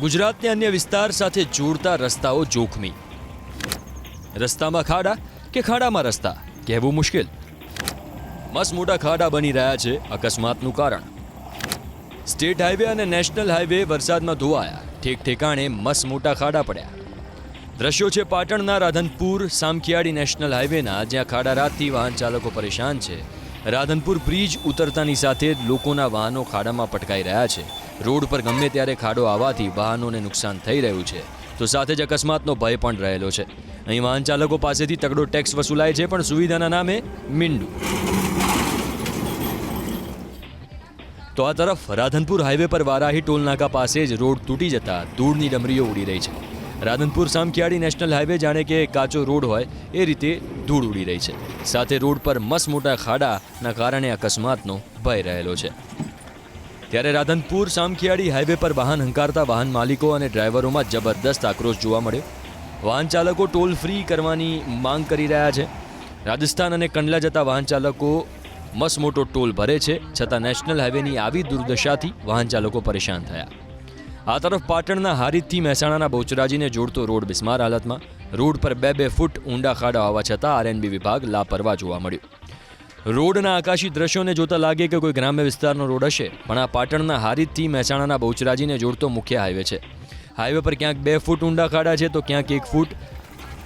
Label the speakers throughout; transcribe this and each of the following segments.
Speaker 1: ગુજરાતને અન્ય વિસ્તાર સાથે જોડતા રસ્તાઓ જોખમી. રસ્તામાં ખાડા કે ખાડામાં રસ્તા? કહેવું મુશ્કેલ. મસ મોટા ખાડા બની રહ્યા છે અકસ્માતનું કારણ. સ્ટેટ હાઈવે અને નેશનલ હાઈવે વરસાદમાં ધોવાયા. ઠેક ઠેકાણે મસ મોટા ખાડા પડ્યા. દ્રશ્યો છે પાટણના રાધનપુર, સામખિયાળી નેશનલ હાઈવેના, જ્યાં ખાડા રાતથી વાહન ચાલકો પરેશાન છે. રાધનપુર બ્રિજ ઉતરતાની સાથે લોકોના વાહનો ખાડામાં પટકાઈ રહ્યા છે. રોડ પર ગમે ત્યારે ખાડો આવવાથી વાહનોને નુકસાન થઈ રહ્યું છે. તો સાથે જ અકસ્માતનો ભય પણ રહેલો છે. અહીં વાહન ચાલકો પાસેથી તગડો ટેક્સ વસૂલાય છે, પણ સુવિધાના નામે મીંડું. તો આ તરફ રાધનપુર હાઈવે પર વારાહી ટોલ નાકા પાસે જ રોડ તૂટી જતા ધૂળની ડમરીઓ ઉડી રહી છે. રાધનપુર સામખિયાળી નેશનલ હાઈવે જાણે કે કાચો રોડ હોય, એ રીતે ધૂળ ઉડી રહી છે. સાથે રોડ પર મસ્ત મોટા ખાડાના કારણે અકસ્માતનો ભય રહેલો છે. ત્યારે રાધનપુર, સામખિયાળી હાઈવે પર વાહન હંકારતા વાહન માલિકો અને ડ્રાઈવરોમાં જબરદસ્ત આક્રોશ જોવા મળ્યો. વાહન ચાલકો ટોલ ફ્રી કરવાની માંગ કરી રહ્યા છે. રાજસ્થાન અને કંડલા જતા વાહન ચાલકો મસ મોટો ટોલ ભરે છે, છતાં નેશનલ હાઈવેની આવી દુર્દશાથી વાહન ચાલકો પરેશાન થયા. આ તરફ પાટણના હારીજથી મહેસાણાના બહુચરાજીને જોડતો રોડ બિસ્માર હાલતમાં. રોડ પર બે બે ફૂટ ઊંડા ખાડા હોવા છતાં આરએનબી વિભાગ લાપરવા જોવા મળ્યું. રોડના આકાશી દ્રશ્યોને જોતા લાગે કે કોઈ ગ્રામ્ય વિસ્તારનો રોડ હશે, પણ આ પાટણના હારીજથી મહેસાણાના બહુચરાજીને જોડતો મુખ્ય હાઈવે છે. હાઈવે પર ક્યાંક બે ફૂટ ઊંડા ખાડા છે, તો ક્યાંક એક ફૂટ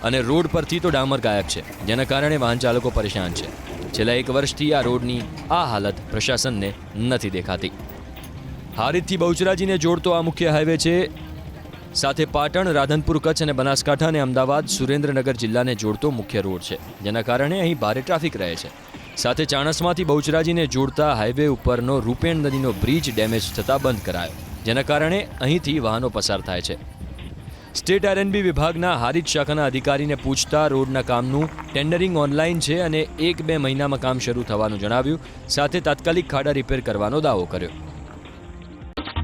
Speaker 1: અને રોડ પરથી તો ડામર ગાયબ છે, જેના કારણે વાહન ચાલકો પરેશાન છે. છેલ્લા એક વર્ષથી આ રોડની આ હાલત પ્રશાસનને નથી દેખાતી. હારીજથી બહુચરાજીને જોડતો આ મુખ્ય હાઈવે છે, સાથે પાટણ, રાધનપુર કચ્છ અને બનાસકાંઠા અને અમદાવાદ સુરેન્દ્રનગર જિલ્લાને જોડતો મુખ્ય રોડ છે, જેના કારણે અહીં ભારે ટ્રાફિક રહે છે. સાથે ચાણસમાંથી બહુચરાજીને જોડતા હાઈવે ઉપરનો રૂપેણ નદીનો બ્રિજ ડેમેજ થતાં બંધ કરાયો, જેના કારણે અહીંથી વાહનો પસાર થાય છે. સ્ટેટ આરએનબી વિભાગના હારીજ શાખાના અધિકારીને પૂછતા રોડના કામનું ટેન્ડરિંગ ઓનલાઈન છે અને એક બે મહિનામાં કામ શરૂ થવાનું જણાવ્યું, સાથે તાત્કાલિક ખાડા રિપેર કરવાનો દાવો કર્યો.